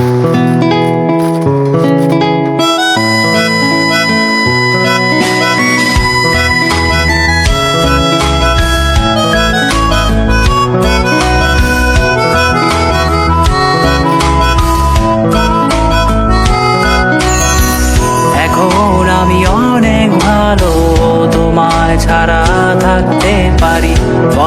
thank you.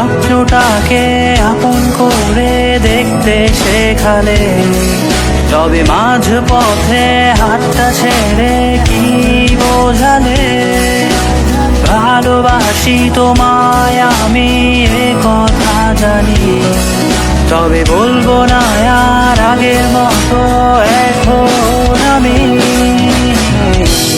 স্বপ্নটাকে আপন করে দেখতে শেখালে তবে মাঝ পথে হাতটা ছেড়ে কি বোঝালে? ভালোবাসি তোমায়, আমি এ কথা জানি। তবে বলব না, আর আগের মতো এখন আমি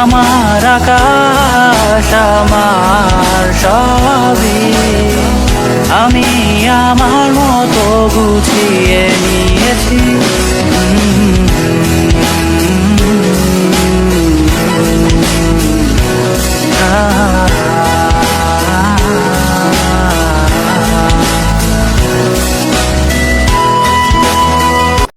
আমার আকাশ আমার সবই। আমি আমার মতো গুছিয়ে নিয়েছি।